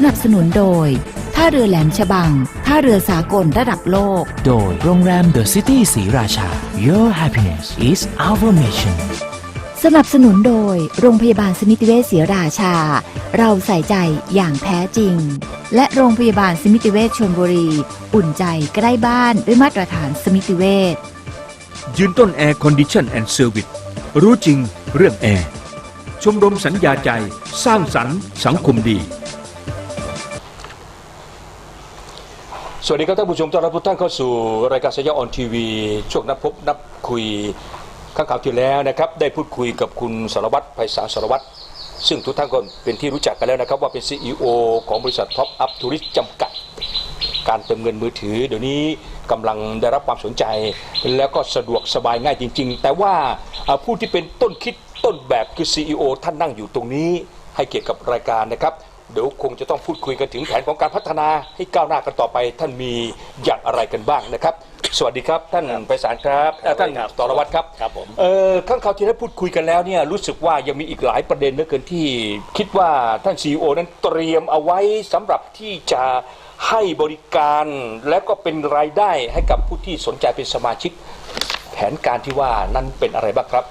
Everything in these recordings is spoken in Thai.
สนับสนุนโดย ท่าเรือแหลมฉบัง ท่าเรือสากลระดับโลก โดยโรงแรม The City ศรีราชา Your happiness is our mission สนับสนุนโดย โรงพยาบาลสมิติเวชศรีราชา เราใส่ใจอย่างแท้จริง และโรงพยาบาลสมิติเวชชลบุรี อุ่นใจใกล้บ้านด้วยมาตรฐานสมิติเวช ยืนต้นแอร์คอนดิชันแอนด์เซอร์วิสรู้จริงเรื่องแอร์ ชมรมสัญญาใจ สร้างสรรค์สังคมดี สวัสดีครับท่านผู้ชมต้อนรับทุกท่านเข้าสู่รายการสยามออนทีวีช่วงนับพบนับคุยข้างข่าวที่แล้วนะครับ ได้พูดคุยกับคุณสารวัตรไพศาลสารวัตรซึ่งทุกท่านก็เป็นที่รู้จักกันแล้วนะครับ ว่าเป็น CEO ของบริษัทท็อปอัพทูริสจำกัด การเติมเงินมือถือ เดี๋ยวนี้กำลังได้รับความสนใจ แล้วก็สะดวกสบายง่ายจริง ๆ แต่ว่าอ่าผู้ที่เป็นต้นคิดต้นแบบคือ CEO ท่านนั่งอยู่ตรงนี้ให้เกียรติกับรายการนะครับ เดี๋ยวคงจะต้องพูดคุยกันถึงแผนของการพัฒนาให้ก้าวหน้ากันต่อไป ท่านมีอย่างอะไรกันบ้างนะครับ สวัสดีครับท่านไพศาลครับเอ่อท่านตรวัตรครับครับผม เออข้างเขาวที่ได้พูดคุยกันแล้วเนี่ยรู้สึกว่ายังมีอีกหลายประเด็นเหลือเกินที่ คิดว่าท่านซีอนั้นเตรียมเอาไว้สำหรับที่จะให้บริการและก็เป็นรายได้ให้กับผู้ที่สนใจเป็นสมาชิก แผนการที่ว่านั้นเป็นอะไรบ้างครับ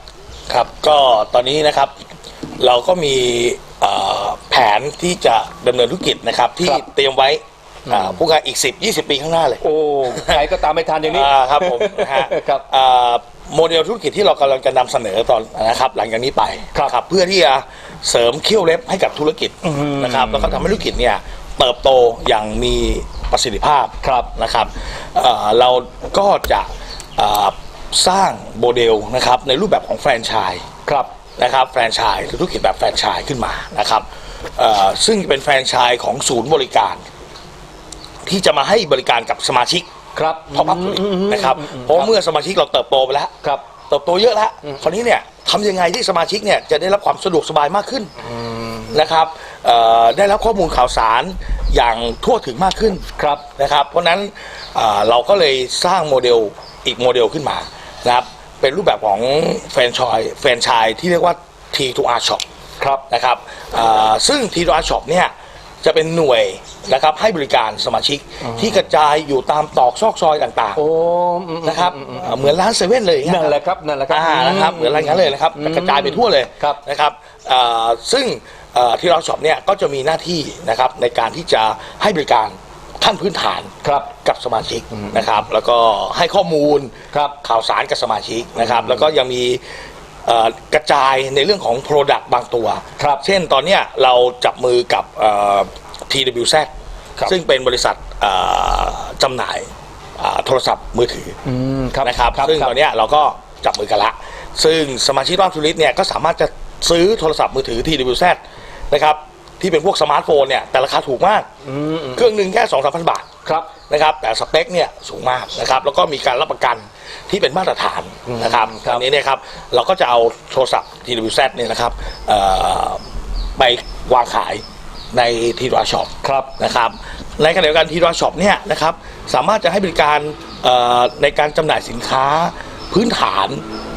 ครับก็ตอนนี้นะครับ เราก็มีเอ่อแผนที่จะดำเนินธุรกิจนะครับ ที่ครับ เตรียมไว้อ่าผู้งานอีก 10 20 ปีข้างหน้าเลยโอ้ ใครก็ตามไม่ทันอย่างนี้ อ่าครับผมนะฮะครับอ่าโมเดลธุรกิจที่เรากำลังจะนำเสนอตอนนะครับ หลังจากนี้ไปครับเพื่อที่จะเสริมเขี้ยวเล็บให้กับธุรกิจนะครับแล้วก็ทำให้ธุรกิจเนี่ยเติบโตอย่างมีประสิทธิภาพ ครับ นะครับเอ่อเราก็จะอ่าสร้างโมเดลนะครับในรูปแบบของแฟรนไชส์ครับ นะครับแฟรนไชส์หรือธุรกิจแบบแฟรนไชส์ขึ้นมานะครับเอ่อซึ่งเป็นแฟรนไชส์ของศูนย์บริการ ที่จะมาให้บริการกับสมาชิกครับพอพับนะครับเพราะว่าเมื่อสมาชิกเราเติบโตไปแล้วครับเติบโตเยอะแล้วคราวนี้เนี่ยทำยังไงที่สมาชิกเนี่ยจะได้รับความสะดวกสบายมากขึ้นนะครับเอ่อได้รับข้อมูลข่าวสารอย่างทั่วถึงมากขึ้นครับนะครับ เพราะฉะนั้นเอ่อเราก็เลยสร้างโมเดลอีกโมเดลขึ้นมานะครับ เป็นรูปแบบของแฟรนไชส์แฟรนไชส์ที่เรียกว่า T2R Shop ครับนะครับอ่าซึ่ง T2R Shop เนี่ยจะเป็นหน่วยนะครับให้บริการสมาชิกที่กระจายอยู่ตามตอกซอกซอยต่างโอ้อืมๆนะครับอ่าเหมือนร้านเซเว่นเลยอย่างเงี้ยนั่นแหละครับนั่นแหละครับอ่านะครับเหมือนอะไรงั้นเลยนะครับแต่กระจายไปทั่วเลยครับ นะครับอ่าซึ่งที่เราช็อปเนี่ยก็จะมีหน้าที่นะครับในการที่จะให้บริการ ขั้นพื้นฐานครับกับสมาชิกนะครับ แล้วก็ให้ข้อมูลครับข่าวสารกับสมาชิกนะครับ แล้วก็ยังมีเอ่อกระจายในเรื่องของ Product บางตัว ครับเช่นตอนเนี้ยเราจับมือกับเอ่อ TWZ ครับซึ่งเป็นบริษัทเอ่อจำหน่ายอ่าโทรศัพท์มือถือออืมครับนะครับครับซึ่งครับตอนเนี้ยเราก็จับมือกันละ ซึ่งสมาชิกรอบทุริตเนี่ยก็สามารถจะซื้อโทรศัพท์มือถือ TWZ นะครับ ที่เป็นพวกสมาร์ทโฟนเนี่ยแต่ราคาถูกมากเครื่องหนึ่งแค่2 3 0 0บาท ครับ นะครับแต่สเปคเนี่ยสูงมากนะครับแล้วก็มีการรับประกันที่เป็นมาตรฐานนะครับครับอันนี้เนี่ยครับเราก็จะเอาโทรศัพท์ TWZ เนี่ยนะครับเอ่อไปวางขายในทีดวาช็อปครับ นะครับในขณะเดียวกันทีดวาช็อปเนี่ยนะครับสามารถจะให้บริการเอ่อในการจำหน่ายสินค้า พื้นฐาน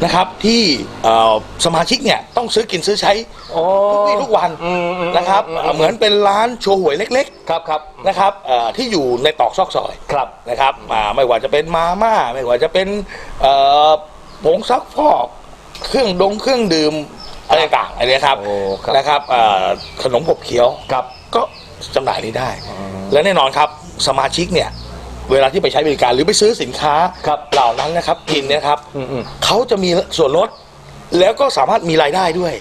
นะครับที่เอ่อสมาชิกเนี่ยต้องซื้อกินซื้อใช้โอ้ทุกวี่ทุกวันอืมอืมนะครับอืม เอ่อเหมือนเป็นร้านโชว์หวยเล็กครับครับๆนะครับเอ่อที่อยู่ในตอกซอกซอย ครับ นะครับอ่าไม่ว่าจะเป็นมาม่า ไม่ว่าจะเป็นเอ่อผงซักฟอก เครื่องดงเครื่องดื่มอะไรต่างๆอันนี้ครับโอ้ครับ นะครับเอ่อขนมขบเคี้ยว ครับ ก็จำหน่ายนี้ได้ และแน่นอนครับสมาชิกเนี่ย เวลาที่ไปใช้บริการหรือไปซื้อสินค้าครับเหล่านั้นนะครับกินเนยครับอืมอืมเขาจะมีส่วนลดแล้วก็สามารถมีรายได้ด้วย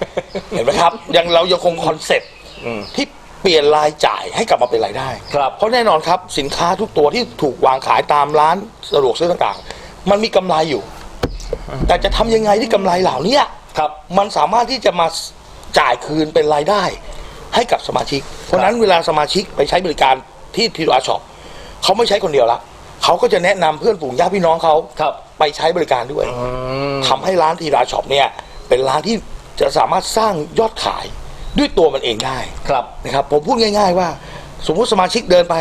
เห็นไหมครับยังเรายังคงคอนเซ็ปต์อืมที่เปลี่ยนรายจ่ายให้กลับมาเป็นรายได้ครับเพราะแน่นอนครับสินค้าทุกตัวที่ถูกวางขายตามร้านสะดวกซื้อต่างๆ มันมีกำไรอยู่ แต่จะทำยังไงที่กำไรเหล่านี้ครับมันสามารถที่จะมาจ่ายคืนเป็นรายได้ ให้กับสมาชิก เพราะฉะนั้นเวลาสมาชิกไปใช้บริการที่ทีดอาช็อป เขาไม่ใช้คนเดียวละเขาก็จะแนะนำเพื่อนฝูงญาติพี่น้องเขาครับ ไปใช้บริการด้วยอืมทำให้ร้านทีราช็อปเนี่ย เป็นร้านที่จะสามารถสร้างยอดขายด้วยตัวมันเองได้ครับ นะครับ ผมพูดง่าย ๆ ว่า สมมุติสมาชิกเดินไป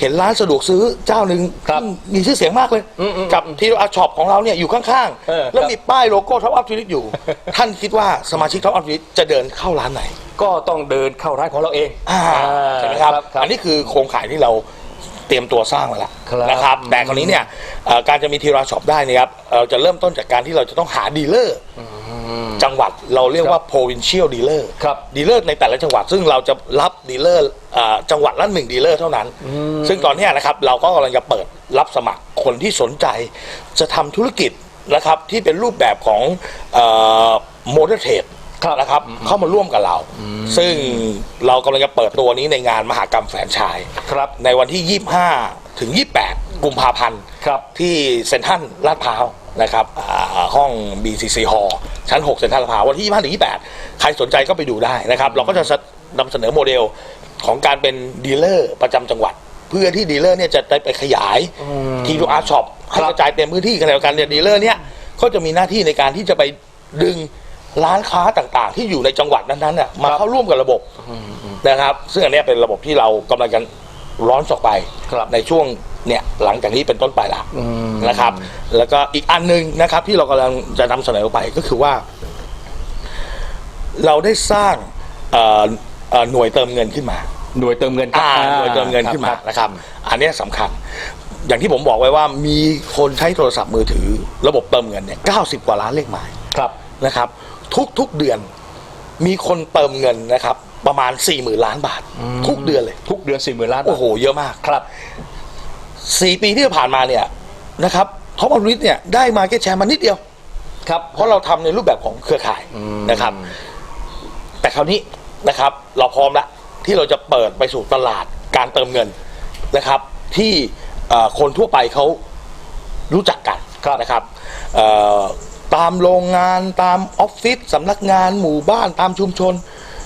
เห็นร้านสะดวกซื้อเจ้าหนึ่งครับที่มีชื่อเสียงมากเลย อืมอืมกับทีราช็อปของเราเนี่ยอยู่ข้างเออ ๆ แล้วครับมีป้ายโลโก้ท็อปอัพทูริตอยู่ ท่านคิดว่าสมาชิกท็อปอัพทูริตจะเดินเข้าร้านไหน ก็ต้องเดินเข้าร้านของเราเองอ่าใช่ไหมครับ อันนี้คือโครงข่ายที่เรา เตรียมตัวสร้างมาแล้วครับนะครับ แต่คราวนี้เนี่ยเอ่อการจะมีทีราช็อปได้เนยครับเราจะเริ่มต้นจากการที่เราจะต้องหาดีลเลอร์จังหวัดเราเรียกว่า provincial dealer ครับดีลเลอร์ในแต่ละจังหวัด ซึ่งเราจะรับดีลเลอร์อ่าจังหวัดละหนึ่งดีลเลอร์เท่านั้น ซึ่งตอนเนี้ยนะครับเราก็กำลังจะเปิดรับสมัครคนที่สนใจ จะทำธุรกิจนะครับที่เป็นรูปแบบของโมเดลเทรด ครับนะครับ เข้ามาร่วมกับเรา ซึ่งเรากำลังจะเปิดตัวนี้ในงานมหากรรมแฟรนไชาย ครับ ในวันที่ 25 ถึง 28 กุมภาพันธ์ ครับ ที่เซ็นทรัลลาดพร้าวนะครับอ่าห้อง BCC Hall ชั้น 6 เซ็นทรัลลาดพร้าววันที่ 25 ถึง 28 ใครสนใจก็ไปดูได้นะครับ เราก็จะนำเสนอโมเดลของการเป็นดีลเลอร์ประจำจังหวัด เพื่อที่ดีลเลอร์เนี่ยจะได้ไปขยายทีดูอาร์ช็อปให้กระจายเต็มพื้นที่กันแล้วกันเนี่ยดีลเลอร์เนี่ยก็จะมีหน้าที่ในการที่จะไปดึง ร้านค้าต่างๆ ที่อยู่ในจังหวัดนั้นๆน่ะมาเข้าร่วมกับระบบนะครับ ซึ่งอันเนี้ยเป็นระบบที่เรากำลังจะร้อนออกไปครับในช่วงเนี่ยหลังจากนี้เป็นต้นไปละนะครับ แล้วก็อีกอันหนึ่งนะครับที่เรากำลังจะนำเสนอไปก็คือว่า เราได้สร้างเอ่อเอ่อหน่วยเติมเงินขึ้นมา หน่วยเติมเงินครับอ่าหน่วยเติมเงินขึ้นมาครับนะครับ อันเนี้ยสำคัญ อย่างที่ผมบอกไว้ว่ามีคนใช้โทรศัพท์มือถือ ระบบเติมเงินเนี่ย90กว่าล้านเลขหมายครับนะครับ ทุกทุกเดือน มีคนเติมเงินนะครับ ประมาณ4 0,000ล้านบาท ทุกเดือนเลย ทุกเดือนสี่หมื่นล้านบาทโอ้โห เยอะมากครับสี่ปีที่ผ่านมาเนี่ยนะครับท็อปอริสเนี่ยได้มาแค่แชร์มานิดเดียว ครับ เพราะเราทำในรูปแบบของเครือข่ายนะครับ แต่คราวนี้นะครับ เราพร้อมละที่เราจะเปิดไปสู่ตลาดการเติมเงินนะครับ ที่เอ่อคนทั่วไปเขารู้จักกันครับนะครับเอ่อ ตามโรงงานตามออฟฟิศสำนักงานหมู่บ้านตามชุมชน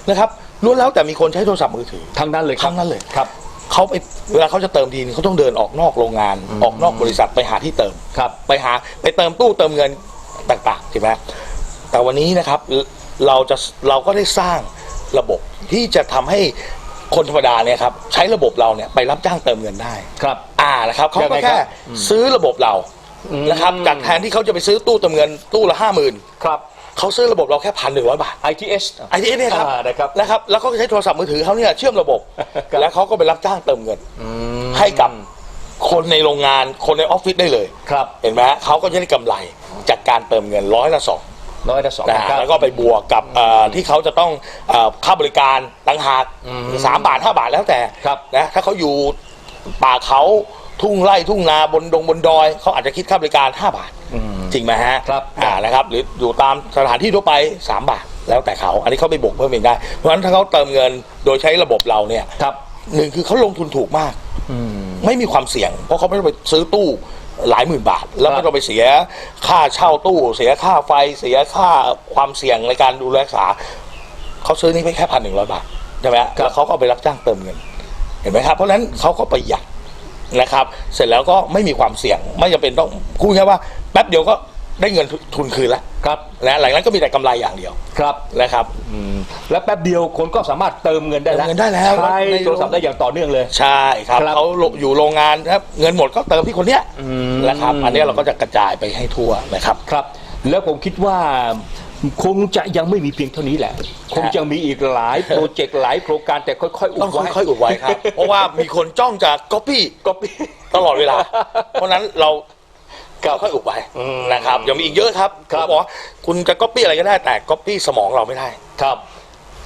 นะครับล้วนแล้วแต่มีคนใช้โทรศัพท์มือถือทั้งนั้นเลยครับทั้งนั้นเลยครับเขาไปเวลาเขาจะเติมทีนึงเขาต้องเดินออกนอกโรงงาน ออกนอกบริษัทไปหาที่เติมครับ ไปหาไปเติมตู้เติมเงินต่างๆใช่ไหมแต่วันนี้นะครับเราจะเราก็ได้สร้างระบบที่จะทำให้คนธรรมดาเนี่ยครับใช้ระบบเราเนี่ยไปรับจ้างเติมเงินได้ครับ อ่านะครับเขายังก็ไงคแค่รับซื้อระบบเรา นะครับจากแทนที่เขาจะไปซื้อตู้เติมเงินตู้ละห้าหมื่นครับเขาซื้อระบบเราแค่พันหนึ่งร้อยบาท ITS ไอ้ที่เนี่ยครับอ่านะครับนะครับ แล้วเขาก็ใช้โทรศัพท์มือถือเขาเนี่ยเชื่อมระบบครับแล้วเขาก็ไปรับจ้างเติมเงินให้กับคนในโรงงานคนในออฟฟิศได้เลยครับเห็นไหมฮะเขาก็จะได้กำไรจากการเติมเงินร้อยละสองร้อยละสองนะคฮะรับแล้วก็ไปบวกกับเอ่อที่เขาจะต้องเอ่อค่าบริการต่างหากสามบาทห้าบาทแล้วแต่ครับนะถ้าเขาอยู่ป่าเขา ทุ่งไร่ทุ่งนาบนดงบนดอยเขาอาจจะคิดค่าบริการ 5 บาทจริงไหมฮะครับ อ่านะครับหรืออยู่ตามสถานที่ทั่วไป 3 บาท แล้วแต่เขา อันนี้เขาไปบวกเพิ่มเองได้ เพราะฉะนั้นถ้าเขาเติมเงินโดยใช้ระบบเราเนี่ยครับ หนึ่งคือเขาลงทุนถูกมากไม่มีความเสี่ยง เพราะเขาไม่ต้องไปซื้อตู้หลายหมื่นบาท แล้วครับไม่ต้องไปเสียค่าเช่าตู้ เสียค่าไฟเสียค่าความเสี่ยงในการดูแลรักษา เขาซื้อนี่ไปแค่พันหนึ่งร้อยบาทใช่ไหมฮะแล้วเขาก็เอาไปรับจ้างเติมเงิน เห็นไหมครับ เพราะฉะนั้นเขาก็ประหยัด นะครับ เสร็จแล้วก็ไม่มีความเสี่ยง ไม่จำเป็นต้องพูดแค่ว่าแป๊บเดียวก็ได้เงินทุนคืนแล้วครับนะหลังจากนั้นก็มีแต่กำไรอย่างเดียวครับนะครับอืมแล้วแป๊บเดียวคนก็สามารถเติมเงินได้แล้วเติมเงินได้แล้วใช้ในโทรศัพท์ได้อย่างต่อเนื่องเลย ใช่ครับครับเขาอยู่โรงงานครับเงินหมดก็เติมที่คนเนี้ยมนะครับ อันเนี้ยเราก็จะกระจายไปให้ทั่วนะครับ ครับ แล้วผมคิดว่า คงจะยังไม่มีเพียงเท่านี้แหละ คงจะมีอีกหลายโปรเจกต์หลายโครงการแต่ค่อยๆอุต้องบไว้ ค่อยๆอุบไว้ครับ เพราะว่ามีคนจ้องจะก๊อปปี้ก็ปี ตลอดเวลา เพราะฉะนั้นเราครับค่อยๆอุบไว้อืมนะครับยังมีอีกเยอะครับครับเขาบอกว่าคุณจะก๊อปปี้อะไรก็ได้แต่ก๊อปปี้สมองเราไม่ได้ ครับ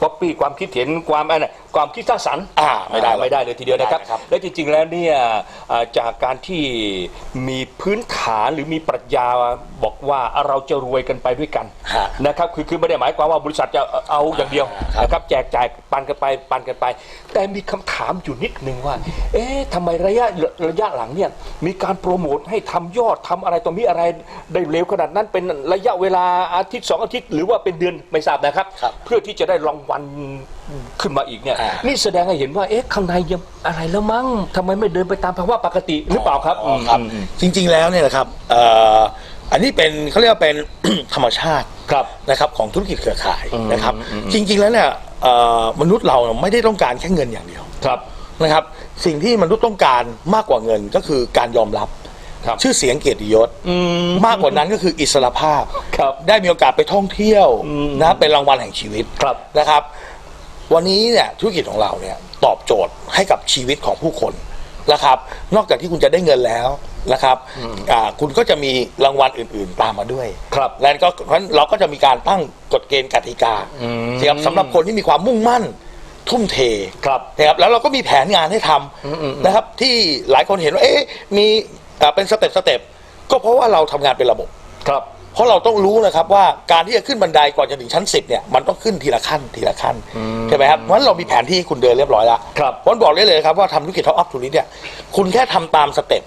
ก๊อปปี้ความคิดเห็นความอะไรนะความคิดสร้างสรรค์อ่าไม่ได้หรอกไม่ได้เลยทีเดียวนะครับ ไม่ได้ครับและจริงๆแล้วเนี่ยอ่าจากการที่มีพื้นฐานหรือมีปรัชญาบอกว่าเราจะรวยกันไปด้วยกันฮะนะครับคือคือไม่ได้หมายความว่าบริษัทจะเอาอย่างเดียวครับ นะครับแจกจ่ายปันกันไปปันกันไป แต่มีคำถามอยู่นิดนึงว่า เอ๊ะทำไมระยะระยะหลังเนี่ยมีการโปรโมทให้ทำยอดทำอะไรตรงนี้อะไรได้เร็วขนาดนั้นเป็นระยะเวลาอาทิตย์สองอาทิตย์ หรือว่าเป็นเดือนไม่ทราบนะครับ ครับ เพื่อที่จะได้รางวัล ขึ้นมาอีกเนี่ยอ่านี่แสดงให้เห็นว่าเอ๊ะข้างในยังอะไรแล้วมั้งทำไมไม่เดินไปตามภาวะปกติหรือเปล่าครับอ๋อครับอืมจริงๆแล้วเนี่ยนะครับเอ่ออันนี้เป็นเขาเรียกว่าเป็น ธรรมชาติ ครับ นะครับของธุรกิจเครือข่ายอืมนะครับ อืม จริงๆแล้วเนี่ยเอ่อมนุษย์เราไม่ได้ต้องการแค่เงินอย่างเดียวครับ นะครับ สิ่งที่มนุษย์ต้องการมากกว่าเงินก็คือการยอมรับ ครับ ชื่อเสียงเกียรติยศอืม มากกว่านั้นก็คืออิสรภาพ ครับได้มีโอกาสไปท่องเที่ยวอืมนะเป็นรางวัลแห่งชีวิตครับนะครับ วันนี้เนี่ยธุรกิจของเราเนี่ยตอบโจทย์ให้กับชีวิตของผู้คนนะครับ นอกจากที่คุณจะได้เงินแล้วนะครับอ่าคุณก็จะมีรางวัลอื่น ๆ ตามมาด้วย ครับแล้วก็เพราะฉะนั้นเราก็จะมีการตั้งกฎเกณฑ์กติกานะครับสำหรับคนที่มีความมุ่งมั่นทุ่มเทครับนะครับแล้วเราก็มีแผนงานให้ทำนะครับ ที่หลายคนเห็นว่าเอ๊ะมีอ่าเป็นสเต็ปสเต็ปก็เพราะว่าเราทำงานเป็นระบบครับ เพราะเราต้องรู้นะครับว่าการที่จะขึ้นบันไดก่อนจะถึงชั้น 10เนี่ยมันต้องขึ้นทีละขั้นทีละขั้นใช่ไหมครับเพราะฉะนั้นเรามีแผนที่ให้คุณเดินเรียบร้อยแล้วครับเพราะฉะนั้นบอกได้เลยครับว่าทำธุรกิจท็อปอัพทูริสเนี่ยคุณแค่ทำตามสเต็ป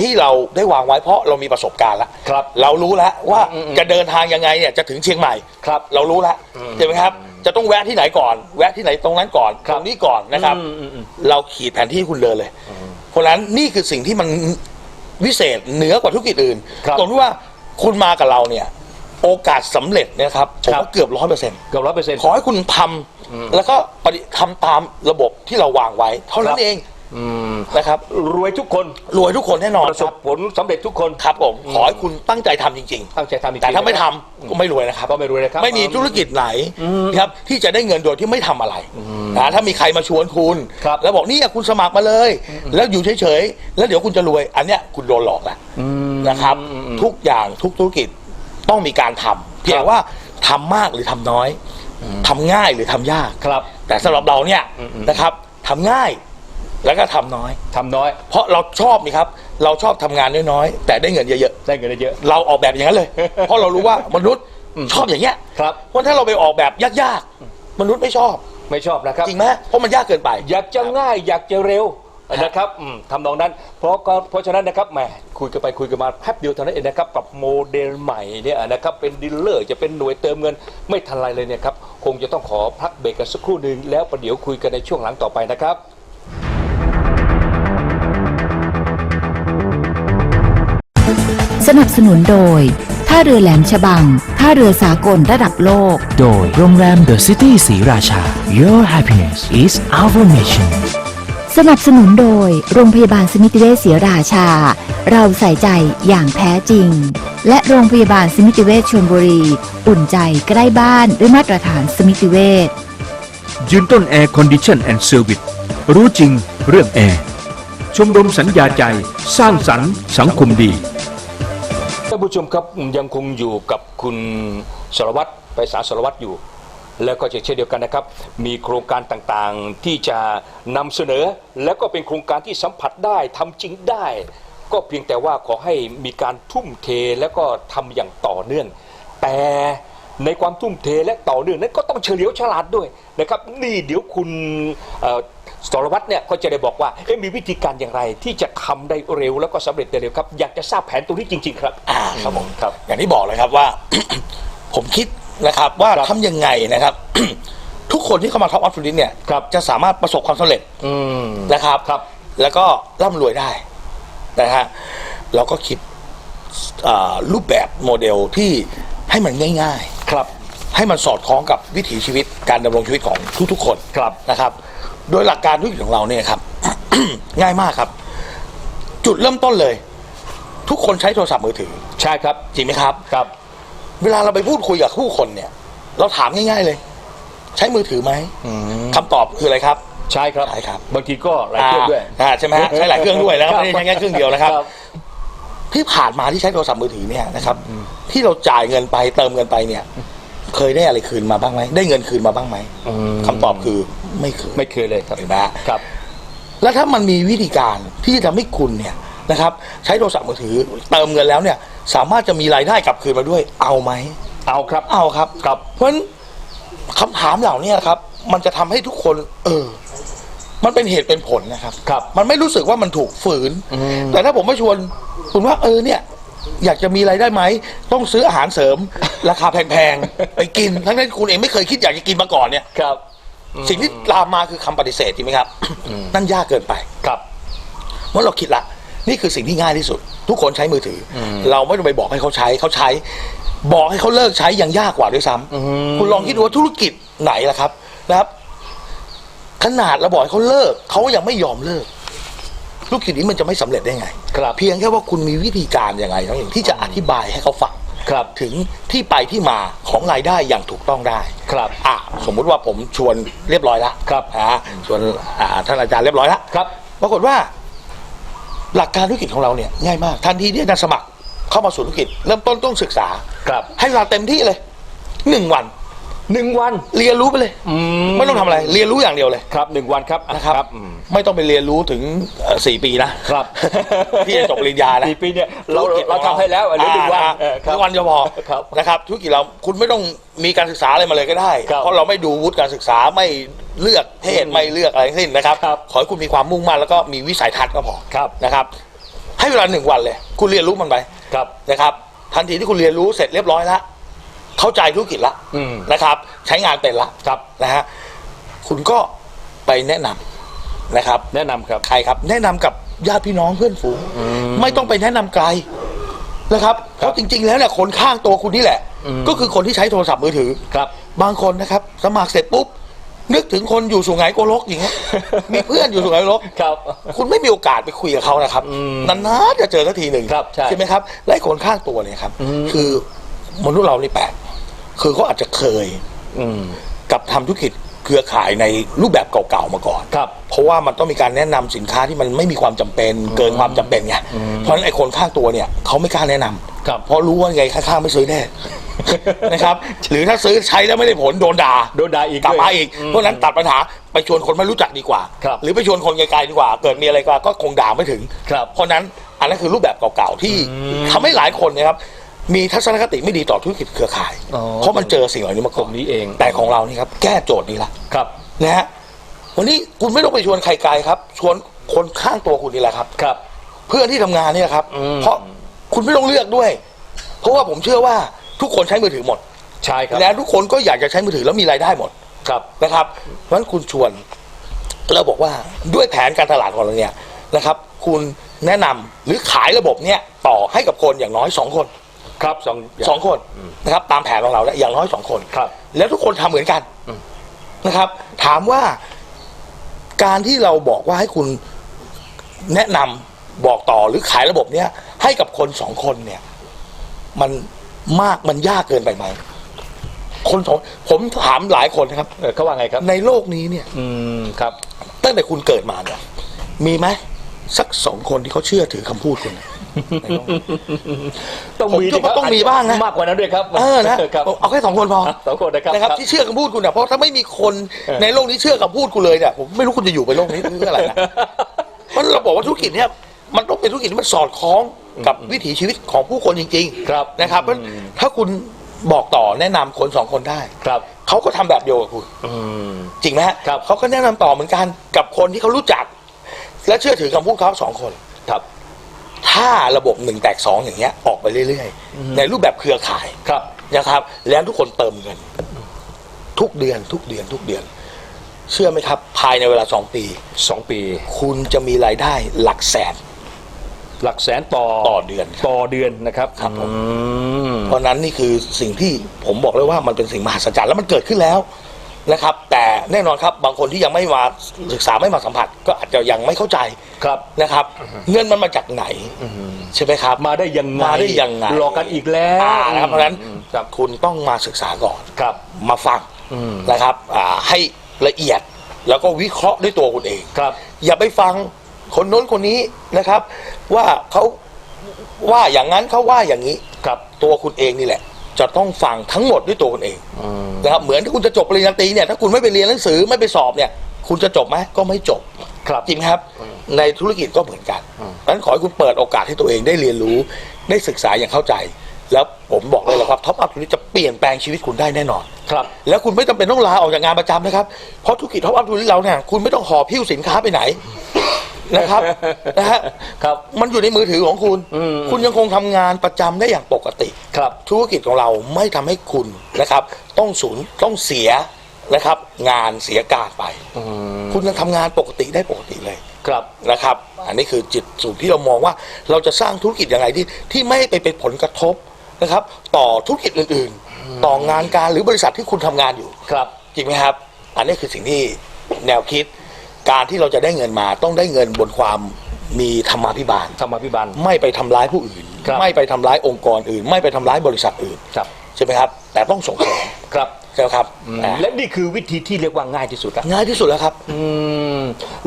ที่เราได้วางไว้เพราะเรามีประสบการณ์แล้วครับเรารู้แล้วว่าจะเดินทางยังไงเนี่ยจะถึงเชียงใหม่ครับ เรารู้แล้วใช่ไหมครับจะต้องแวะที่ไหนก่อน แวะที่ไหนตรงนั้นก่อนครัตบรงนี้ก่อนนะครับอืมอืมอืมเราขีดแผนที่ให้คุณเดินเลย เพราะฉะนั้นนี่คือสิ่งที่มันวิเศษเหนือกว่าธุรกิจอื่นครับตรงที่ว่า คุณมากับเราเนี่ย โอกาสสำเร็จเนะครับผมครับว่าเกือบร้อยเปอร์เซ็นต์เกือบร้อยเปอร์เซ็นต์ขอให้คุณทำแล้วก็ปฏิทำตามระบบที่เราวางไว้ เท่านั้ครันบเองนะครับรวยทุกคนรวยทุกคนแน่นอนประสครับบผลสำเร็จทุกคน ครับผมขอให้คุณตั้งใจทำจริง ตั้งใจทำจริงๆแต่ถ้าไม่นะคทำรับก็ไม่รวยนะครับ ก็ไม่รวยนะครับไม่มีธุรกิจไหนนะครับที่จะได้เงินโดยที่ไม่ทำอะไรนะถ้ามีใครมาชวนคุณ ครับแล้วบอกเนี่ยคุณสมัครมาเลย แล้วอยู่เฉยๆ แล้วเดี๋ยวคุณจะรวย อันเนี้ยคุณโดนหลอกแล้ว นะครับ ทุกอย่างทุกธุรกิจต้องมีการทำเพียงว่าทำมากหรือทำน้อยทำง่ายหรือทำยาก ครับ แต่สำหรับเราเนี่ยนะครับทำง่ายแล้วก็ทำน้อย ทำน้อยเพราะเราชอบนี่ครับ เราชอบทำงานน้อยๆแต่ได้เงินเยอะได้เงินได้เยอะ ๆ เราออกแบบอย่างนั้นเลย เพราะเรารู้ว่ามนุษย์ชอบอย่างเงี้ยครับ เพราะถ้าเราไปออกแบบยากๆ มนุษย์ไม่ชอบ ไม่ชอบนะครับ จริงไหมเพราะมันยากเกินไป อยากจะง่ายอยากจะเร็ว นะครับอืมทำนองนั้น เพราะก็เพราะฉะนั้นนะครับแหมคุยกันไปคุยกันมาแป๊บเดียวเท่านั้นเองนะครับกับโมเดลใหม่เนี่ยนะครับเป็นดีลเลอร์จะเป็นหน่วยเติมเงินไม่ทันไรเลยเนี่ยครับคงจะต้องขอพักเบรกกันสักครู่หนึ่งแล้วประเดี๋ยวคุยกันในช่วงหลังต่อไปนะครับ สนับสนุนโดย ท่าเรือแหลมฉบัง ท่าเรือสากลระดับโลก โดยโรงแรม The City ศรีราชา Your happiness is our mission สนับสนุนโดย โรงพยาบาลสมิติเวชศรีราชา เราใส่ใจอย่างแท้จริง และโรงพยาบาลสมิติเวชชลบุรี อุ่นใจใกล้บ้านด้วยมาตรฐานสมิติเวชยืนต้นแอร์คอนดิชันแอนด์เซอร์วิสรู้จริงเรื่องแอร์ชมรมสัญญาใจสร้างสรรค์สังคมดีท่านผู้ชมครับยังคงอยู่กับคุณสรวัตรไปสารสรวัตรอยู่ แล้วก็เช่นเดียวกันนะครับ มีโครงการต่างๆที่จะนำเสนอ แล้วก็เป็นโครงการที่สัมผัสได้ทำจริงได้ ก็เพียงแต่ว่าขอให้มีการทุ่มเทแล้วก็ทำอย่างต่อเนื่อง แต่ในความทุ่มเทและต่อเนื่องนั้นก็ต้องเฉลียวฉลาดด้วยนะครับนี่เดี๋ยวคุณเอ่อสรวัตรเนี่ยก็จะได้บอกว่าเอ๊ะมีวิธีการอย่างไรที่จะทำได้เร็วแล้วก็สำเร็จได้เร็วครับ อยากจะทราบแผนตรงนี้จริง ๆ ครับครับผมครับ อย่างที่บอกเลยครับว่า ผมคิด นะครับ ว่าครับทำยังไงนะครับ ทุกคนที่เข้ามาท็อปอัพทูริสเนี่ยครับ จะสามารถประสบความสำเร็จอืม นะครับครับ แล้วก็ร่ำรวยได้นะฮะเราก็คิดอ่ารูปแบบโมเดลที่ให้มันง่ายครับๆให้มันสอดคล้องกับวิถีชีวิตการดำรงชีวิตของทุกๆคนครับ นะครับ โดยหลักการธุรกิจของเราเนี่ยครับ ง่ายมากครับ จุดเริ่มต้นเลย ทุกคนใช้โทรศัพท์มือถือ ใช่ครับ จริงไหมครับ ครับ เวลาเราไปพูดคุยกับผู้คนเนี่ย เราถามง่าย ๆเลย ใช้มือถือไหมคำตอบคืออะไรครับ ใช่ครับใช่ครับ บางทีก็หลายเครื่องด้วยอ่าใช่ไหมฮะใช้หลายเครื่องด้วยแล้วครับไม่ได้ใช้แค่เครื่องเดียวนะครับ ที่ผ่านมาที่ใช้โทรศัพท์มือถือเนี่ยนะครับ ที่เราจ่ายเงินไปเติมเงินไปเนี่ย เคยได้อะไรคืนมาบ้างไหมได้เงินคืนมาบ้างไหมอืมคำตอบคือไม่เคยไม่เคยเลยครับเห็นไหมฮะครับ แล้วถ้ามันมีวิธีการที่จะทำให้คุณเนี่ย นะครับใช้โทรศัพท์มือถือเติมเงินแล้วเนี่ยสามารถจะมีรายได้กลับคืนมาด้วยเอาไหมเอาครับเอาครับครับ เพราะฉะนั้นคำถามเหล่านี้ครับ มันจะทำให้ทุกคน เออ มันเป็นเหตุเป็นผลนะครับครับ มันไม่รู้สึกว่ามันถูกฝืน แต่ถ้าผมมาชวนคุณว่าเออเนี่ยอยากจะมีรายได้ไหม ต้องซื้ออาหารเสริม ราคาแพงๆ ไปกิน ทั้งที่คุณเองไม่เคยคิดอยากจะกินมาก่อนเนี่ยครับ สิ่งที่ตามมาคือคำปฏิเสธจริงไหมครับ นั่นยากเกินไปครับเมื่อเราคิดละ นี่คือสิ่งที่ง่ายที่สุด ทุกคนใช้มือถืออเราไม่ต้องไปบอกให้เขาใช้เขาใช้ บอกให้เขาเลิกใช้ยังยากกว่าด้วยซ้ำคุณลองคิดดูว่าธุรกิจไหนล่ะครับนะครับ ขนาดเราบอกให้เขาเลิกเขายังไม่ยอมเลิกธุรกิจนี้มันจะไม่สำเร็จได้ไงครับเพียงแค่ว่าคุณมีวิธีการยังไงเท่านั้นเองที่จะอธิบายให้เขาฟังครับถึงที่ไปที่มาของรายได้อย่างถูกต้องได้ครับอะสมมุติว่าผมชวนเรียบร้อยแล้วครับอ่าชวนอ่าท่านอาจารย์เรียบร้อยแล้วครับ ปรากฏว่า หลักการธุรกิจของเราเนี่ยง่ายมากทันทีที่อาจารย์สมัครเข้ามาสู่ธุรกิจ เริ่มต้นต้องศึกษา ครับ ให้เวลาเต็มที่เลยหนึ่งวัน หนึ่งวันเรียนรู้ไปเลยอืมไม่ต้องทำอะไร เรียนรู้อย่างเดียวเลยครับหนึ่งวันครับอ่นะครับ อืม ไม่ต้องไปเรียนรู้ถึงเอ่อสี่ปีนะครับที่จะจบปริญญานะ สี่ปีเนี่ยเราธุกิจเราทำให้แล้วอันนี้หนึ่งวันอ่าเออครับหนึ่งวันจะพอครับนะครับธุรกิจเราคุณไม่ต้องมีการศึกษาอะไรมาเลยก็ได้ ครับเพราะเราไม่ดูวุฒิการศึกษาไม่เลือกเพศไม่เลือกอะไรทั้งสิ้นนะครับ ครับขอให้คุณมีความมุ่งมั่นแล้วก็มีวิสัยทัศน์ก็พอครับ นะครับ ให้เวลาหนึ่งวันเลย คุณเรียนรู้มันไปครับ นะครับ ทันทีที่คุณเรียนรู้เสร็จเรียบร้อยแล้ว เข้าใจธุรกิจละอืม นะครับ ใช้งานเป็นละครับ นะฮะคุณก็ไปแนะนำนะครับ แนะนำครับ ใครครับ แนะนำกับญาติพี่น้องเพื่อนฝูง ไม่ต้องไปแนะนำไกลนะครับเพราะจริง ๆ แล้วเนี่ยคนข้างตัวคุณนี่แหละ ก็คือคนที่ใช้โทรศัพท์มือถือ ครับ บางคนนะครับ สมัครเสร็จปุ๊บ นึกถึงคนอยู่สุไหงโกลกอย่างเงี้ย มีเพื่อนอยู่สุไหงโกลก ครับ คุณไม่มีโอกาสไปคุยกับเขานะครับอืมนานๆจะเจอสักทีหนึ่งครับใช่ ไหมครับและไอ้คนข้างตัวเนี่ยครับ คือมนุษย์เรานี่แปลก คือเขาอาจจะเคยอืมกับทำธุรกิจเครือข่ายในรูปแบบเก่าๆมาก่อนครับ เพราะว่ามันต้องมีการแนะนำสินค้าที่มันไม่มีความจำเป็น เกินความจำเป็นไงเพราะฉะนั้นไอ้คนข้างตัวเนี่ยเขาไม่กล้าแนะนำครับเพราะรู้ว่าไงข้างๆไม่ซื้อแน่นะครับหรือถ้าซื้อใช้แล้วไม่ได้ผลโดนด่าโดนด่าอีกกลับมาด้วยอีกอืมเพราะฉะนั้นตัดปัญหาไปชวนคนไม่รู้จักดีกว่าครับหรือไปชวนคนไกลๆดีกว่า เกิดมีอะไรก็ก็คงด่าไม่ถึงครับเพราะฉะนั้นอันนั้นคือรูปแบบเก่าๆที่ทำให้หลายคนเนะครับ มีทัศนคติไม่ดีต่อธุรกิจเครือข่าย อ๋อ เพราะมันเจอสิ่งเหล่านี้มาก่อนตรงนี้เองแต่ของเรานี่ครับแก้โจทย์นี้ละ ครับ นะฮะวันนี้คุณไม่ต้องไปชวนใครไกลครับ ชวนคนข้างตัวคุณนี่แหละครับ ครับ เพื่อนที่ทำงานเนี่ยครับ อืม เพราะคุณไม่ต้องเลือกด้วย เพราะว่าผมเชื่อว่าทุกคนใช้มือถือหมด ใช่ครับแล้วทุกคนก็อยากจะใช้มือถือแล้วมีรายได้หมดครับ นะครับเพราะฉะนั้นคุณชวนเราบอกว่าด้วยแผนการตลาดของเราเนี่ยนะครับ คุณแนะนำหรือขายระบบเนี่ยต่อให้กับคนอย่างน้อยสองคน ครับสองสองคนนะครับ ตามแผนของเราเนี่ยอย่างน้อยสองคน ครับ แล้วทุกคนทำเหมือนกันอืม นะครับ ถามว่าการที่เราบอกว่าให้คุณแนะนำบอกต่อหรือขายระบบเนี้ยให้กับคนสองคนเนี่ย มันมากมันยากเกินไปไหมคนสองผมถามหลายคนนะครับ เออเขาว่าไงครับ ในโลกนี้เนี่ย อืมครับ ตั้งแต่คุณเกิดมาเนี่ยมีไหมสักสองคนที่เขาเชื่อถือคำพูดคุณในโลกนี้ ต้องผมมีคิดว่าต้องมีบ้างนะ มากกว่านั้นด้วยครับเออนะครับเอาแค่สองคนพอสองคนนะครับนะครับที่เชื่อคำพูดคุณเนี่ยเพราะถ้าไม่มีคนเออในโลกนี้เชื่อคำพูดคุณเลยเนี่ยผมไม่รู้คุณจะอยู่ไปโลกนี้เพื่ออะไรนะเพราะเราบอกว่าธุรกิจเนี่ยมันต้องเป็นธุรกิจที่มันสอดคล้องกับวิถีชีวิตของผู้คนจริงครับๆนะครับเพราะอืมถ้าคุณบอกต่อแนะนำคนสองคนได้ครับเขาก็ทำแบบเดียวกับคุณอืมจริงไหมฮะครับเขาก็แนะนำต่อเหมือนกันกับคนที่เขารู้จัก และเชื่อถือคำพูดเขาสองคนครับ ถ้าระบบหนึ่งแตกสองอย่างเงี้ยออกไปเรื่อยๆ ในรูปแบบเครือข่ายครับ นะครับ แล้วทุกคนเติมเงิน ทุกเดือน ทุกเดือน ทุกเดือน เชื่อไหมครับ ภายในเวลาสองปี สองปี คุณจะมีรายได้หลักแสน หลักแสนต่อต่อเดือนครับต่อเดือนนะครับครับผม อืม เพราะฉะนั้นนี่คือสิ่งที่ผมบอกเลยว่ามันเป็นสิ่งมหัศจรรย์แล้วมันเกิดขึ้นแล้ว นะครับ แต่แน่นอนครับบางคนที่ยังไม่มาศึกษาไม่มาสัมผัส ก็อาจจะยังไม่เข้าใจครับนะครับ เงินมันมาจากไหนใช่ไหมครับ มาได้ยังไงมาได้ยังไงหลอกกันอีกแล้วอ่านะครับเพราะฉะนั้นอืมครับคุณต้องมาศึกษาก่อนครับ มาฟังอืมนะครับอ่าให้ละเอียดแล้วก็วิเคราะห์ด้วยตัวคุณเองครับ อย่าไปฟังคนโน้นคนนี้นะครับ ว่าเขาว่าอย่างนั้นเขาว่าอย่างนี้ครับตัวคุณเองนี่แหละ จะต้องฟังทั้งหมดด้วยตัวคุณเองอืมนะครับเหมือนที่คุณจะจบปริญญาตรีเนี่ยถ้าคุณไม่ไปเรียนหนังสือไม่ไปสอบเนี่ย คุณจะจบไหมก็ไม่จบครับจริงไหมครับ ในธุรกิจก็เหมือนกันดังนั้นขอให้คุณเปิดโอกาสให้ตัวเองได้เรียนรู้ได้ศึกษาอย่างเข้าใจ แล้วผมบอกเลยนะครับท็อปอัพธุรกิจจะเปลี่ยนแปลงชีวิตคุณได้แน่นอนครับ แล้วคุณไม่จำเป็นต้องลาออกจากงานประจำนะครับเพราะธุรกิจท็อปอัพธุรกิจเราเนี่ยคุณไม่ต้องหอบพิ้วสินค้าไปไหน นะครับนะฮะครับ มันอยู่ในมือถือของคุณ อืม คุณยังคงทำงานประจำได้อย่างปกติ ครับ ธุรกิจของเราไม่ทำให้คุณนะครับ ต้องสูญต้องเสียนะครับ งานเสียการไป อืมคุณยังทำงานปกติได้ปกติเลยครับ นะครับ อันนี้คือจิตสูตรที่เรามองว่าเราจะสร้างธุรกิจยังไงที่ที่ไม่ไปเป็นผลกระทบนะครับ ต่อธุรกิจอื่นๆ ต่องานการหรือบริษัทที่คุณทำงานอยู่ ครับ จริงไหมครับ อันนี้คือสิ่งที่แนวคิด การที่เราจะได้เงินมาต้องได้เงินบนความมีธรรมาภิบาล ธรรมาภิบาล ไม่ไปทำร้ายผู้อื่น ครับ ไม่ไปทำร้ายองค์กรอื่น ไม่ไปทำร้ายบริษัทอื่นครับใช่ไหมครับ แต่ต้องส่งเสริมครับใช่ไหมครับอืมอ่าและนี่คือวิธีที่เรียกว่าง่ายที่สุดละง่ายที่สุดแล้วครับ อืม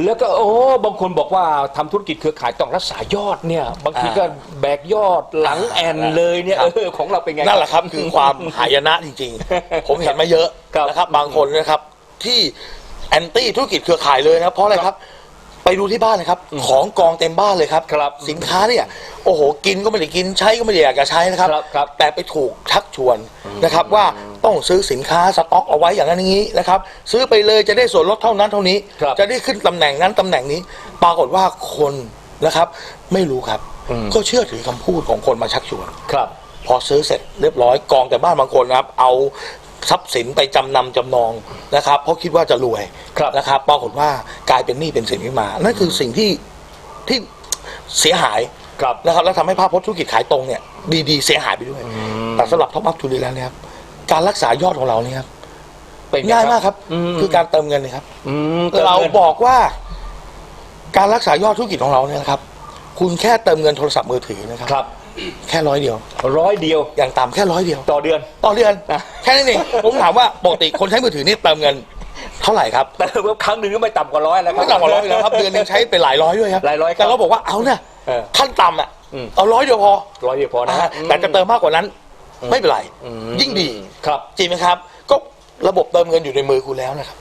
แล้วก็โอ้บางคนบอกว่าทำธุรกิจเครือข่ายต้องรักษายอดเนี่ย บางทีก็แบกยอดหลังแอนเลยเนี่ยครับเออของเราเป็นไง นั่นแหละครับคือความหายนะจริงๆ ผมเห็นมาเยอะครับนะครับบางคนนะครับที่ แอนตี้ธุรกิจเครือข่ายเลยนะครับเพราะอะไรครับ ไปดูที่บ้านเลยครับ ของกองเต็มบ้านเลยครับ ครับสินค้าเนี่ยโอ้โหกินก็ไม่ได้กินใช้ก็ไม่ได้อยากจะใช้นะครับ ครับครับ แต่ไปถูกชักชวนนะครับว่าต้องซื้อสินค้าสต็อกเอาไว้อย่างนั้นอย่างนี้นะครับ ซื้อไปเลยจะได้ส่วนลดเท่านั้นเท่านี้ ครับ จะได้ขึ้นตำแหน่งนั้นตำแหน่งนี้ ปรากฏว่าคนนะครับ ไม่รู้ครับอืมก็เชื่อถือคำพูดของคนมาชักชวน ครับ พอซื้อเสร็จเรียบร้อยกองแต่บ้านบางคนนะครับ เอา ทรัพย์สินไปจำนำจำนองนะครับ เพราะคิดว่าจะรวยครับ นะครับปรากฏว่ากลายเป็นหนี้เป็นสินขึ้นมา นั่นคือสิ่งที่ที่เสียหายครับ นะครับ แล้วทำให้ภาพพจน์ธุรกิจขายตรงเนี่ยดีๆเสียหายไปด้วย แต่สำหรับท็อปอัพทูดีแล้วเนี่ยครับการรักษายอดของเราเนี่ยครับเป็นไง่ายมากครับ อืมคือการเติมเงินนะครับ อืมติมเรางิน บอกว่าการรักษายอดธุรกิจของเราเนี่ยนะครับ คุณแค่เติมเงินโทรศัพท์มือถือนะครับ ครับ แค่ร้อยเดียว ร้อยเดียวอย่างต่ำแค่ร้อยเดียว ต่อเดือน ต่อเดือนอะแค่นั้นเอง ผมถามว่าปกติคนใช้มือถือนี่เติมเงินเท่าไหร่ครับ แต่ว่าครั้งหนึ่งก็ไม่ต่ำกว่าร้อยแล้วครัไม่ต่ำกว่าร้อยอยู่แล้วครับ เดือนหนึงใช้ไปหลายร้อยด้วยครับหลายร้อยครับแต่เราบอกว่าเอาเนี่ยเออขั้นต่ำอะอืม เอาร้อยเดียวพอร้อยเดียวพอนะอ่าแต่จะเติมมากกว่านั้น ไม่เป็นไร อืมยิ่งดี ครับ จริงไหมครับ ก็ระบบเติมเงินอยู่ในมือคุณแล้วนะครับ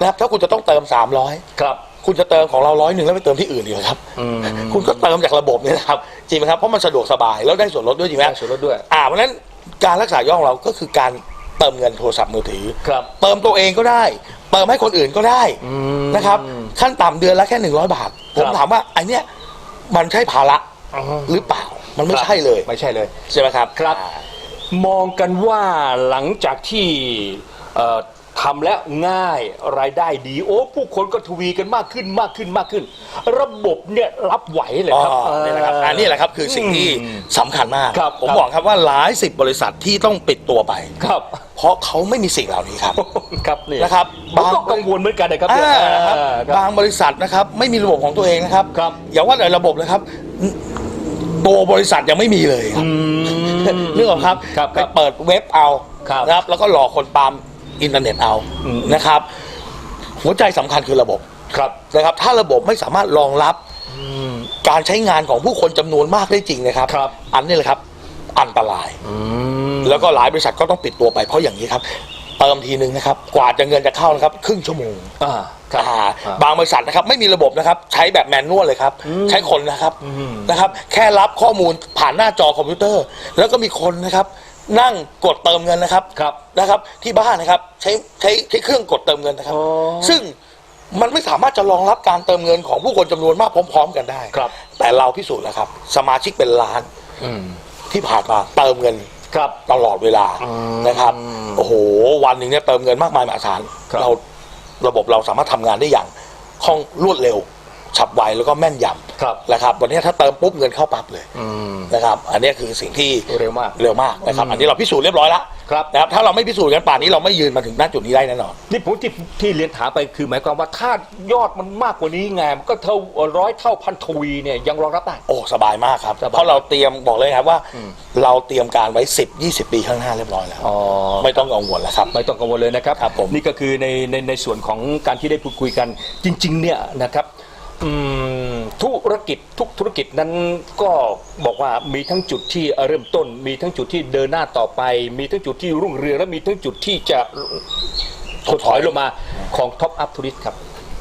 นะครับ ถ้าคุณจะต้องเติม 300 ครับ คุณจะเติมของเราร้อยหนึ่งแล้วไปเติมที่อื่นดีกว่าครับอืมคุณก็เติมจากระบบนี่นะครับจริงไหมครับเพราะมันสะดวกสบายแล้วได้ส่วนลดด้วยจริงไหมได้ส่วนลดด้วยอ่าเพราะฉะนั้นการรักษายอดของเราก็คือการเติมเงินโทรศัพท์มือถือครับเติมตัวเองก็ได้ เติมให้คนอื่นก็ได้อืมนะครับขั้นต่ำเดือนละแค่หนึ่งร้อยบาท ผมครับถามว่าไอเนี้ยมันใช่ภาระอ๋อหรือเปล่ามันไม่ครับใช่เลยไม่ใช่เลยใช่ไหมครับครับอ่ามองกันว่าหลังจากที่เอ่อ ทำแล้วง่ายรายได้ดี โอ้ ผู้คนก็ทวีกันมากขึ้นมากขึ้นมากขึ้น ระบบเนี่ยรับไหวเลยอ๋อครับนี่แหละครับอันนี้แหละครับคือสิ่งที่อืมสำคัญมาก ครับผมครับ บอกครับว่าหลายสิบบริษัทที่ต้องปิดตัวไป ครับเพราะเขาไม่มีสิ่งเหล่านี้ครับ ครับนี่นะครับผมก็บาง กังวลเหมือนกันนะครับอ่านะครับอ่าครับ บางบริษัทนะครับไม่มีระบบของตัวเองนะครับ ครับอย่าว่าแต่ระบบเลยครับ ตัวบริษัทยังไม่มีเลยครับนึกออกครับครับไปเปิดเว็บเอาครับ นะครับ แล้วก็หลอกคนปาล์ม อินเทอร์เน็ตเอาอืม นะครับ หัวใจสำคัญคือระบบครับนะครับ ถ้าระบบไม่สามารถรองรับการใช้งานของผู้คนจำนวนมากได้จริงนะครับ ครับ อันนี้แหละครับ อันตรายแล้วก็หลายบริษัทก็ต้องปิดตัวไปเพราะอย่างนี้ครับ เติมทีนึงนะครับ กว่าจะเงินจะเข้านะครับ ครึ่งชั่วโมงอ่าครับ อ่าอ่าบางบริษัทนะครับ ไม่มีระบบนะครับ ใช้แบบแมนนวลเลยครับใช้คนนะครับนะครับ แค่รับข้อมูลผ่านหน้าจอคอมพิวเตอร์ แล้วก็มีคนนะครับ นั่งกดเติมเงินนะครับครับนะครับ ที่บ้านนะครับใช้ใช้ใช้เครื่องกดเติมเงินนะครับ อ๋อ ซึ่งมันไม่สามารถจะรองรับการเติมเงินของผู้คนจำนวนมากพร้อม ๆ กันได้ ครับ แต่เราพิสูจน์แล้วครับ สมาชิกเป็นล้านอืมที่ผ่านมาเติมเงินครับ ตลอดเวลาอืมนะครับโอ้โหวันหนึ่งเนี่ยเติมเงินมากมายมหาศาลครับ เราระบบเราสามารถทำงานได้อย่างคล่องรวดเร็ว ฉับไวแล้วก็แม่นย ครับำนะครับวันนี้ถ้าเติมปุ๊บเงินเข้าปั๊บเลยอืมนะครับ อันนี้คือสิ่งที่เร็วมากเร็วมากนะครับ อันนี้เราพิสูจน์เรียบร้อยแล้วครับนะครับถ้าเราไม่พิสูจน์กันป่านนี้เราไม่ยืนมาถึงหน้าจุดนี้ได้แน่นอนนี่ผมที่ที่เรียนถามไปคือหมายความว่าถ้ายอดมันมากกว่านี้ไงมันก็เท่าร้อยเท่าพันทวีเนี่ยยังรองรับได้โอ้สบายมากครับสบายเพราะเราเตรียมบอกเลยครับว่า เราเตรียมการไว้ 10 20 ปีข้างหน้าเรียบร้อยแล้วอ๋อไม่ต้องกังวลแล้วครับไม่ต้องกังวลเลยนะครับครับผมนี่ก็คือในในในส่วนของการที่ได้พูดคุยกันจริง ๆ เนี่ยนะครับอืม ธุรกิจทุกธุรกิจนั้นก็บอกว่ามีทั้งจุดที่เริ่มต้น มีทั้งจุดที่เดินหน้าต่อไป มีทั้งจุดที่รุ่งเรืองและมีทั้งจุดที่จะถดถอยลงมาของท็อปอัพทูริสครับ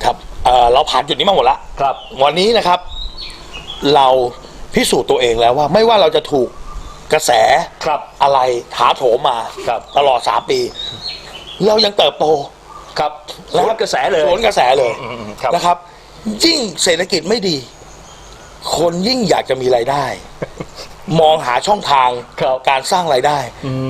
ครับเอ่อเราผ่านจุดนี้มาหมดแล้วครับ วันนี้นะครับ เราพิสูจน์ตัวเองแล้วว่า ไม่ว่าเราจะถูกกระแสครับอะไรถาโถมมาครับ ตลอดสามปี เรายังเติบโต ครับสวนกระแสเลย สวนกระแสเลยอืมครับ นะครับ ยิ่งเศรษฐกิจไม่ดี คนยิ่งอยากจะมีรายได้ มองหาช่องทางครับการสร้างรายได้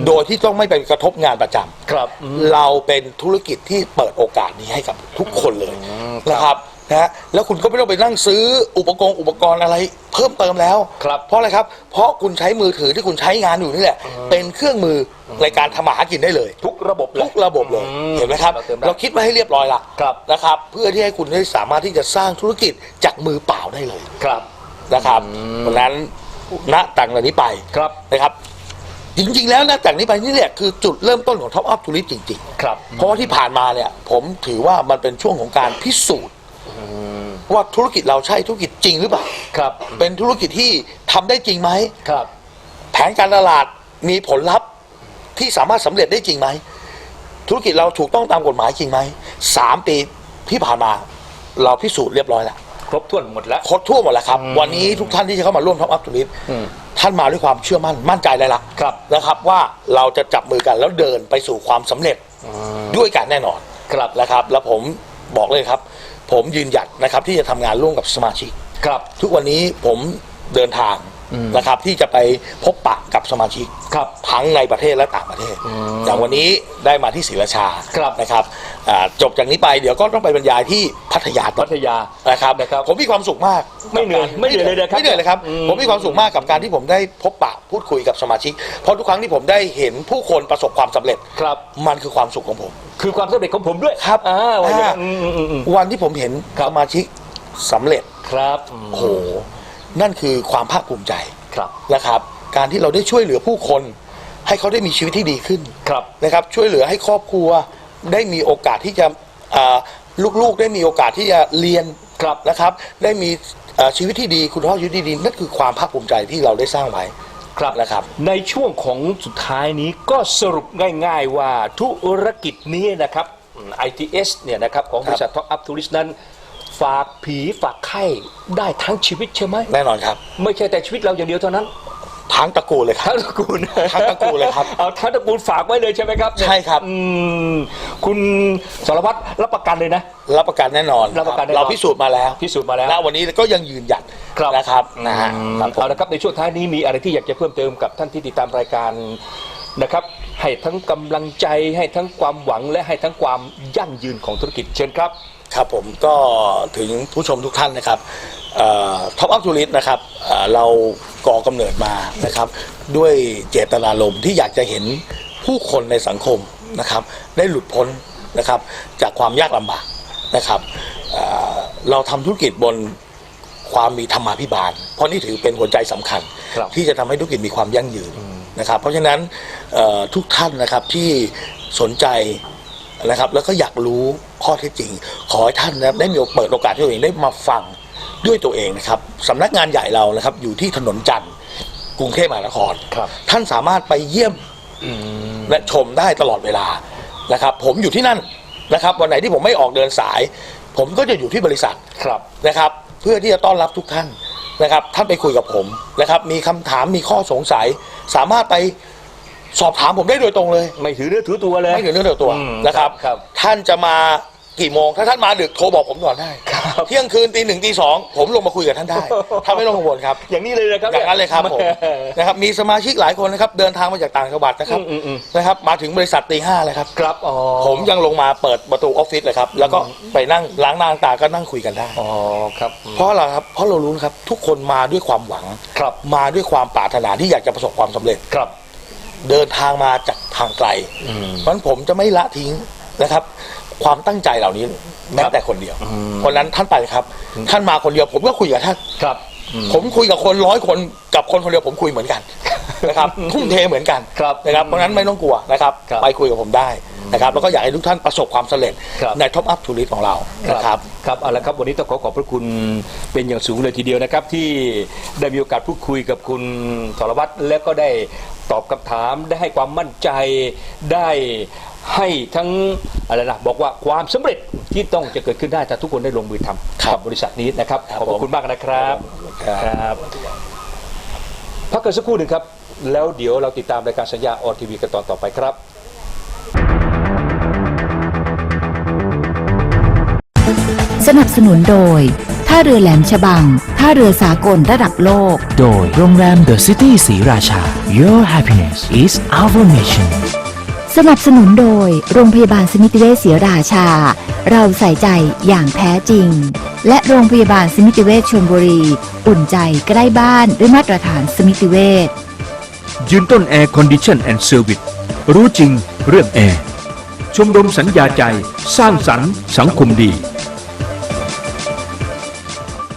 โดยที่ต้องไม่ไปกระทบงานประจำ ครับอืมเราเป็นธุรกิจที่เปิดโอกาสนี้ให้กับทุกคนเลยครับนะครับ นะฮะแล้วคุณก็ไม่ต้องไปนั่งซื้ออุปกรณ์อุปกรณ์อะไร เพิ่มเติมแล้วครับเพราะอะไรครับ เพราะคุณใช้มือถือที่คุณใช้งานอยู่นี่แหละ เป็นเครื่องมือในการทำมาหากินได้เลย ทุกระบบเลย ทุกระบบเลย อืมเห็นไหมครับ เราเติมได้เราคิดไว้ให้เรียบร้อยละครับ นะครับ เพื่อที่ให้คุณได้สามารถที่จะสร้างธุรกิจจากมือเปล่าได้เลยครับ นะครับเพราะฉะนั้นณแต่งเหล่านี้ไปครับนะครับ จริงๆ แล้วณแต่งนี้ไปนี่แหละคือจุดเริ่มต้นของท็อปอัพทูริสจริงครับๆเพราะว่าที่ผ่านมาเนี่ยผมถือว่ามันเป็นช่วงของการพิสูจน์ ว่าธุรกิจเราใช่ธุรกิจจริงหรือเปล่า ครับ เป็นธุรกิจที่ทำได้จริงไหม ครับ แผนการตลาดมีผลลัพธ์ที่สามารถสำเร็จได้จริงไหม ธุรกิจเราถูกต้องตามกฎหมายจริงไหมสามปีที่ผ่านมาเราพิสูจน์เรียบร้อยแล้วครบถ้วนหมดแล้ว ครบทั่วหมดแล้วครับ วันนี้ทุกท่านที่จะเข้ามาร่วมท็อปอัพทูริสอืมท่านมาด้วยความเชื่อมั่นมั่นใจเลยล่ะครับนะครับว่าเราจะจับมือกันแล้วเดินไปสู่ความสำเร็จด้วยกันแน่นอนครับ นะครับ แล้วผมบอกเลยครับ ผมยืนหยัดนะครับที่จะทำงานร่วมกับสมาชิก ครับ ทุกวันนี้ผมเดินทาง นะครับ ที่จะไปพบปะกับสมาชิกครับทั้งในประเทศและต่างประเทศอย่างวันนี้ได้มาที่ศรีราชาครับนะครับอ่าจบจากนี้ไปเดี๋ยวก็ต้องไปบรรยายที่พัทยาต่อพัทยานะครับนะครับ ผมมีความสุขมากไม่เหนื่อยกับการไม่เหนื่อยเลยนะครับไม่เหนื่อยเลยครับอืมผมมีความสุขมากกับการที่ผมได้พบปะพูดคุยกับสมาชิก เพราะทุกครั้งที่ผมได้เห็นผู้คนประสบความสำเร็จครับมันคือความสุขของผม คือความสำเร็จของผมด้วยครับอ่าวันนี้อ่าอืมอืมอืมอืมวันที่ผมเห็นครับสมาชิกสำเร็จครับอืมโอ้โห นั่นคือความภาคภูมิใจครับนะครับ การที่เราได้ช่วยเหลือผู้คน ให้เขาได้มีชีวิตที่ดีขึ้นครับนะครับ ช่วยเหลือให้ครอบครัวได้มีโอกาสที่จะอ่าลูกๆ ได้มีโอกาสที่จะเรียนครับนะครับ ได้มีเอ่อชีวิตที่ดีคุณภาพชีวิตที่ดีนั่นคือความภาคภูมิใจที่เราได้สร้างไว้ ครับนะครับ ในช่วงของสุดท้ายนี้ก็สรุปง่าย ๆ ว่าธุรกิจนี้นะครับอืม ITS เนี่ยนะครับของบริษัท Top Up Tourist นั้น ฝากผีฝากไข้ได้ทั้งชีวิตใช่ไหมแน่นอนครับ ไม่ใช่แต่ชีวิตเราอย่างเดียวเท่านั้น ทั้งตระกูลเลยครับ ทั้งตระกูลทั้งตระกูลเลยครับเอาทั้งตระกูลฝากไว้เลยใช่ไหมครับใช่ครับ อืมคุณสารวัตรรับประกันเลยนะ รับประกันแน่นอนรับประกันแน่นอน เราพิสูจน์มาแล้วพิสูจน์มาแล้วณวันนี้ก็ยังยืนหยัดครับนะครับนะฮะอืมครับผมเอาละครับในช่วงท้ายนี้มีอะไรที่อยากจะเพิ่มเติมกับท่านที่ติดตามรายการนะครับ ให้ทั้งกำลังใจให้ทั้งความหวังและให้ทั้งความยั่งยืนของธุรกิจเชิญครับ ครับผมก็ถึงผู้ชมทุกท่านนะครับท็อปอัพทูริสนะครับเอ่อเราก่อกำเนิดมานะครับด้วยเจตนารมณ์ที่อยากจะเห็นผู้คนในสังคมนะครับได้หลุดพ้นนะครับจากความยากลำบากนะครับเอ่อเราทำธุรกิจบนความมีธรรมาภิบาล เพราะนี่ถือเป็นหัวใจสำคัญ ครับ ที่จะทำให้ธุรกิจมีความยั่งยืนนะครับเพราะฉะนั้นเอ่อทุกท่านนะครับที่สนใจ นะครับ แล้วก็อยากรู้ข้อเท็จจริง ขอให้ท่านนะครับได้มีโอกาสเปิดโอกาสให้ตัวเองได้มาฟังด้วยตัวเองนะครับสำนักงานใหญ่เรานะครับ อยู่ที่ถนนจันทร์กรุงเทพมหานครครับท่านสามารถไปเยี่ยมและชมได้ตลอดเวลานะครับ ผมอยู่ที่นั่นนะครับ วันไหนที่ผมไม่ออกเดินสาย ผมก็จะอยู่ที่บริษัทครับนะครับ เพื่อที่จะต้อนรับทุกท่านนะครับ ท่านไปคุยกับผมนะครับ มีคำถามมีข้อสงสัย สามารถไป สอบถามผมได้โดยตรงเลย ไม่ถือเนื้อถือตัวเลย ไม่ถึงเรื่องเดียวตัวอืมนะครับ ครับ ท่านจะมากี่โมง ถ้าท่านมาดึกโทรบอกผมก่อนได้ ครับเที่ยงคืนตีหนึ่งตีสองผมลงมาคุยกับท่านได้ท่านไม่ต้องกังวลครับ อย่างนี้เลยนะครับอย่างนั้นเลยครับผมนะครับมีสมาชิกหลายคนนะครับเดินทางมาจากต่างจังหวัดนะครับอืมอืมอืม นะครับ มาถึงบริษัทตีห้าเลยครับ ครับอ๋อผมยังลงมาเปิดประตูออฟฟิศเลยครับ แล้วก็ไปนั่งล้างหน้าล้างตาก็นั่งคุยกันได้ อ๋อครับเพราะอะไรครับเพราะเรารู้นะครับ ทุกคนมาด้วยความหวัง ครับมาด้วยความปรารถนาที่อยากจะประสบความสำเร็จ ครับ เดินทางมาจากทางไกลเพราะฉะนั้นผมจะไม่ละทิ้งนะครับ ความตั้งใจเหล่านี้แม้แต่คนเดียวเพราะฉะนั้นท่านไปครับ ท่านมาคนเดียว ผมก็คุยกับท่านครับ ผมคุยกับคนร้อยคนกับคนคนเดียวผมคุยเหมือนกันนะครับทุ่มเทเหมือนกันครับนะครับเพราะฉะนั้นไม่ต้องกลัวนะครับครับ ไปคุยกับผมได้นะครับแล้วก็อยากให้ทุกท่านประสบความสำเร็จครับในท็อปอัพทูริสของเรานะครับครับเอาละครับวันนี้ต้องขอขอบพระคุณเป็นอย่างสูงเลยทีเดียวนะครับ ที่ได้มีโอกาสพูดคุยกับคุณสรวัตรและก็ได้ ตอบคำถามได้ให้ความมั่นใจได้ให้ทั้งอะไรนะบอกว่าความสำเร็จที่ต้องจะเกิดขึ้นได้ถ้าทุกคนได้ลงมือทำครับกับบริษัทนี้นะครับครับขอบพระคุณมากนะครับครับพักกันสักครู่หนึ่งครับ แล้วเดี๋ยวเราติดตามรายการสัญญาออนทีวีกันตอนต่อไปครับ สนับสนุนโดย ท่าเรือแหลมฉบัง ท่าเรือสากลระดับโลก โดยโรงแรม The City ศรีราชา Your happiness is our mission สนับสนุนโดย โรงพยาบาลสมิติเวชศรีราชา เราใส่ใจอย่างแท้จริง และโรงพยาบาลสมิติเวชชลบุรี อุ่นใจใกล้บ้านด้วยมาตรฐานสมิติเวชยืนต้นแอร์คอนดิชันแอนด์เซอร์วิสรู้จริงเรื่องแอร์ชมรมสัญญาใจสร้างสรรค์สังคมดี